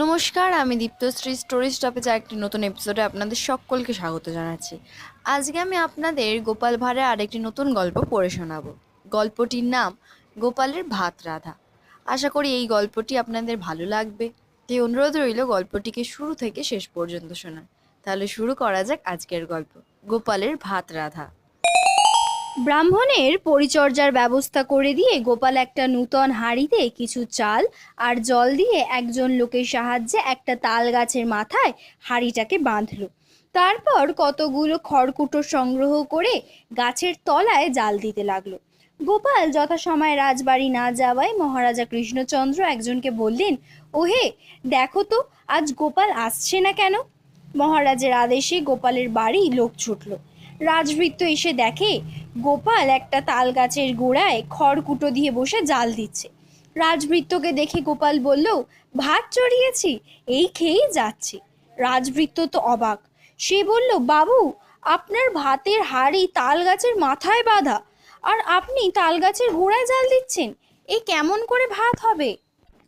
নমস্কার, আমি দীপ্তশ্রী story stoppage একটি নতুন এপিসোডে আপনাদের সকলকে স্বাগত জানাচ্ছি। আজকে আমি আপনাদের গোপাল ভাঁড়ের আরেকটি নতুন গল্প পড়ে শোনাবো। গল্পটির নাম গোপালের ভাত রাধা। আশা করি এই গল্পটি আপনাদের ভালো লাগবে। তাই অনুরোধ রইল গল্পটিকে শুরু থেকে শেষ পর্যন্ত শোনান তাহলে শুরু করা যাক আজকের গল্প, গোপালের ভাত রাধা। ব্রাহ্মণের পরিচর্যার ব্যবস্থা করে দিয়ে গোপাল একটা নূতন হাঁড়িতে কিছু চাল আর জল দিয়ে একজন লোকের সাহায্যে একটা তাল গাছের মাথায় হাঁড়িটাকে বাঁধলো। তারপর কতগুলো খড়কুটো সংগ্রহ করে গাছের তলায় জাল দিতে লাগল। গোপাল যথাসময়ে রাজবাড়ি না যাওয়ায় মহারাজা কৃষ্ণচন্দ্র একজনকে বললেন, ওহে, দেখো তো, আজ গোপাল আসছে না কেন? মহারাজের আদেশে গোপালের বাড়ি লোক ছুটলো। রাজভৃত্য এসে দেখে গোপাল একটা তাল গাছের গোড়ায় খড়কুটো দিয়ে বসে জাল দিচ্ছে। রাজভৃত্যকে দেখে গোপাল বলল, ভাত চড়িয়েছি, এই খেয়েই যাচ্ছি। রাজভৃত্য তো অবাক। সে বলল, বাবু, আপনার ভাতের হাড়ি তাল গাছের মাথায় বাঁধা, আর আপনি তাল গাছের গোড়ায় জাল দিচ্ছেন, এ কেমন করে ভাত হবে?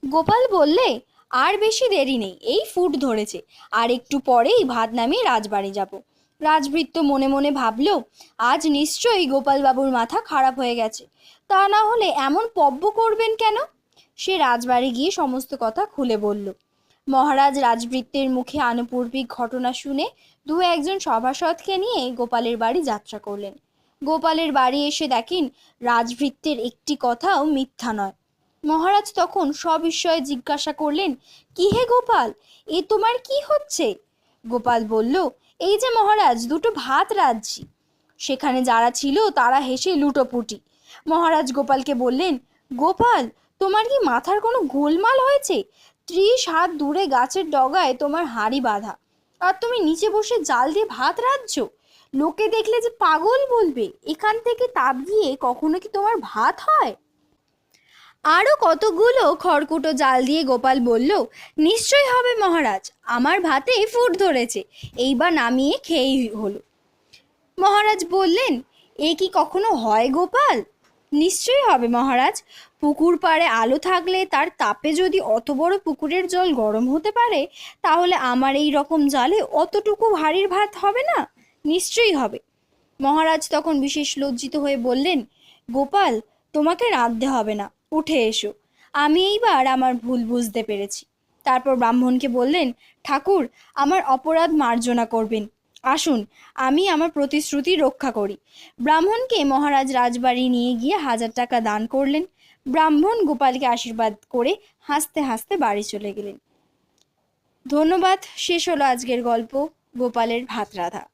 গোপাল বললে, আর বেশি দেরি নেই, এই ফুট ধরেছে, আর একটু পরেই ভাত নামিয়ে রাজবাড়ি যাব। রাজভৃত্য মনে মনে ভাবল, আজ নিশ্চয়ই গোপালবাবুর মাথা খারাপ হয়ে গেছে। তা না হলে এমন পব্য করবেন কেন? সে রাজবাড়ি গিয়ে সমস্ত কথা খুলে বলল। মহারাজ রাজভৃত্যের মুখে আনুপূর্বিক ঘটনা শুনে দু একজন সভাসদকে নিয়ে গোপালের বাড়ি যাত্রা করলেন। গোপালের বাড়ি এসে দেখেন রাজভৃত্যের একটি কথাও মিথ্যা নয়। মহারাজ তখন সবিস্ময়ে জিজ্ঞাসা করলেন, কি হে গোপাল? এ তোমার কি হচ্ছে? গোপাল বলল এই যে মহারাজ, দুটো ভাত রাজছি সেখানে যারা ছিল, তারা হেসে লুটোপুটি। মহারাজ গোপালকে বললেন, গোপাল, তোমার কি মাথার কোনো গোলমাল হয়েছে? ত্রিশ হাত দূরে গাছের ডগায় তোমার হাঁড়ি বাঁধা। আর তুমি নিচে বসে জাল দিয়ে ভাত রাঁধছ? লোকে দেখলে যে পাগল বলবে। এখান থেকে তাপ দিয়ে কখনো কি তোমার ভাত হয়? আরও কতগুলো খড়কুটো জাল দিয়ে গোপাল বলল নিশ্চয় হবে মহারাজ, আমার ভাতে ফুট ধরেছে। এইবার নামিয়ে খেয়েই হলো। মহারাজ বললেন, এ কি কখনো হয় গোপাল? নিশ্চয়ই হবে মহারাজ, পুকুর পাড়ে আলো থাকলে তার তাপে যদি অত বড় পুকুরের জল গরম হতে পারে, তাহলে আমার এই রকম জালে অতটুকু ভারীর ভাত হবে না? নিশ্চয়ই হবে। মহারাজ তখন বিশেষ লজ্জিত হয়ে বললেন, গোপাল, তোমাকে রাঁধতে হবে না। উঠে এসো। আমি এইবার আমার ভুল বুঝতে পেরেছি। তারপর ব্রাহ্মণকে বললেন, ঠাকুর, আমার অপরাধ মার্জনা করবেন। আসুন, আমি আমার প্রতিশ্রুতি রক্ষা করি। ব্রাহ্মণকে মহারাজ রাজবাড়ি নিয়ে গিয়ে হাজার টাকা দান করলেন। ব্রাহ্মণ গোপালকে আশীর্বাদ করে হাসতে হাসতে বাড়ি চলে গেলেন। ধন্যবাদ, শেষ হলো আজকের গল্প। গোপালের ভাত রাধা।